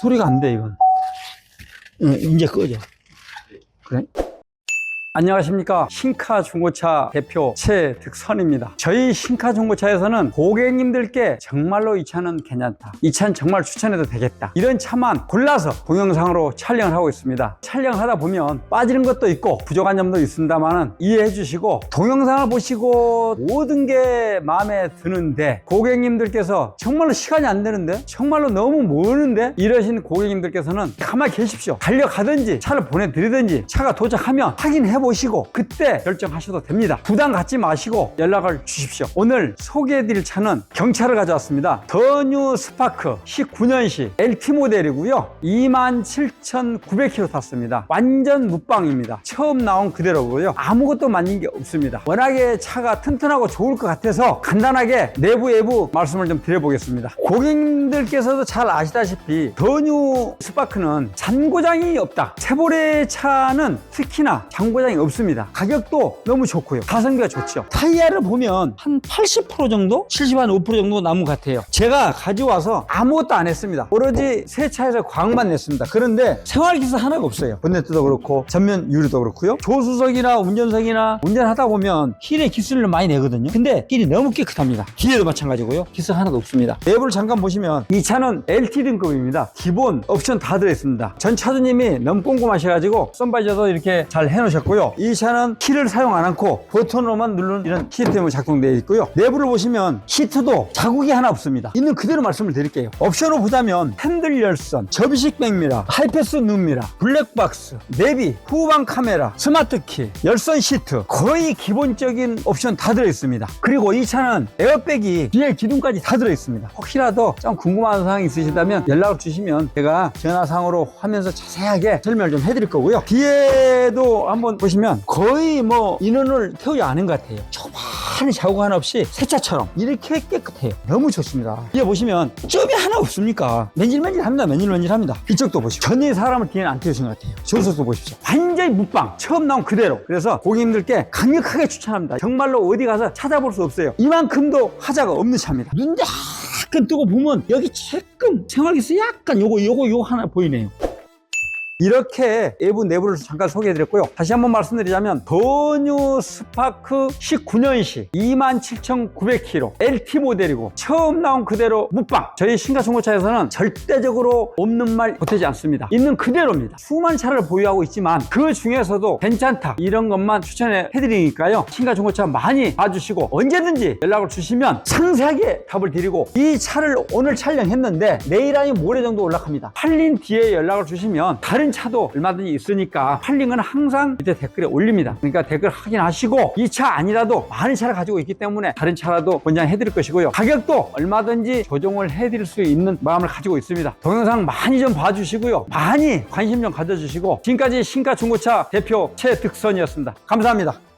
소리가 안 돼, 이건. 응, 이제 꺼져. 그래? 안녕하십니까. 신카 중고차 대표 최득선입니다. 저희 신카 중고차에서는 고객님들께 정말로 이 차는 괜찮다. 이 차는 정말 추천해도 되겠다. 이런 차만 골라서 동영상으로 촬영을 하고 있습니다. 촬영하다 보면 빠지는 것도 있고 부족한 점도 있습니다만 이해해 주시고 동영상을 보시고 모든 게 마음에 드는데 고객님들께서 정말로 시간이 안 되는데 정말로 너무 모르는데 이러신 고객님들께서는 가만히 계십시오. 달려가든지 차를 보내드리든지 차가 도착하면 확인해 보시고 그때 결정하셔도 됩니다. 부담 갖지 마시고 연락을 주십시오. 오늘 소개해드릴 차는 경차를 가져왔습니다. 더 뉴 스파크 19년식 LT 모델이고요. 27,900km 탔습니다. 완전 무빵입니다. 처음 나온 그대로고요. 아무것도 만진 게 없습니다. 워낙에 차가 튼튼하고 좋을 것 같아서 간단하게 내부 외부 말씀을 좀 드려보겠습니다. 고객님들께서도 잘 아시다시피 더 뉴 스파크는 잔고장이 없다. 체보레 차는 특히나 잔고장 이 없습니다. 가격도 너무 좋고요. 가성비가 좋죠. 타이어를 보면 한 80% 정도? 70, 한 5% 정도 남은 것 같아요. 제가 가져와서 아무것도 안 했습니다. 오로지 세차에서 광만 냈습니다. 그런데 생활기사 하나가 없어요. 본네트도 그렇고 전면 유리도 그렇고요. 조수석이나 운전석이나 운전하다 보면 힐에 기스를 많이 내거든요. 근데 힐이 너무 깨끗합니다. 뒤에도 마찬가지고요. 기스 하나도 없습니다. 내부를 잠깐 보시면 이 차는 LT 등급입니다. 기본 옵션 다 들어있습니다. 전 차주님이 너무 꼼꼼하셔가지고 썬바이저도 이렇게 잘 해놓으셨고요. 이 차는 키를 사용 안 않고 버튼으로만 누르는 이런 시스템으로 작동되어 있고요. 내부를 보시면 시트도 자국이 하나 없습니다. 있는 그대로 말씀을 드릴게요. 옵션을 보자면 핸들 열선, 접이식 백미러, 하이패스 눈미러, 블랙박스, 내비, 후방 카메라, 스마트 키, 열선 시트 거의 기본적인 옵션 다 들어있습니다. 그리고 이 차는 에어백이 뒤에 기둥까지 다 들어있습니다. 혹시라도 좀 궁금한 사항이 있으시다면 연락을 주시면 제가 전화상으로 하면서 자세하게 설명을 좀 해드릴 거고요. 뒤에도 한번 보시면 거의 뭐 인원을 태우지 않은 것 같아요. 초반에 자국 하나 없이 새 차처럼 이렇게 깨끗해요. 너무 좋습니다. 뒤에 보시면 점이 하나 없습니까? 맨질맨질합니다. 맨질맨질합니다. 이쪽도 보시고 전에 사람을 뒤에는 안 태우신 것 같아요. 조수석도 보십시오. 완전히 무빵 처음 나온 그대로. 그래서 고객님들께 강력하게 추천합니다. 정말로 어디 가서 찾아볼 수 없어요. 이만큼도 하자가 없는 차입니다. 눈 약간 뜨고 보면 여기 조금 생활기스 약간 요거 요거 요거 하나 보이네요. 이렇게 외부 내부를 잠깐 소개해드렸고요. 다시 한번 말씀드리자면 더뉴 스파크 19년식 27,900km LT 모델이고 처음 나온 그대로 무빵 저희 신가 중고차에서는 절대적으로 없는 말 보태지 않습니다. 있는 그대로입니다. 수많은 차를 보유하고 있지만 그 중에서도 괜찮다 이런 것만 추천해 드리니까요. 신가 중고차 많이 봐주시고 언제든지 연락을 주시면 상세하게 답을 드리고 이 차를 오늘 촬영했는데 내일 아니면 모레 정도 올라갑니다. 팔린 뒤에 연락을 주시면 다른 차도 얼마든지 있으니까 팔링은 항상 밑에 댓글에 올립니다. 그러니까 댓글 확인하시고 이 차 아니라도 많은 차를 가지고 있기 때문에 다른 차라도 권장해 드릴 것이고요. 가격도 얼마든지 조정을 해 드릴 수 있는 마음을 가지고 있습니다. 동영상 많이 좀 봐주시고요. 많이 관심 좀 가져주시고 지금까지 신가 중고차 대표 최득선이었습니다. 감사합니다.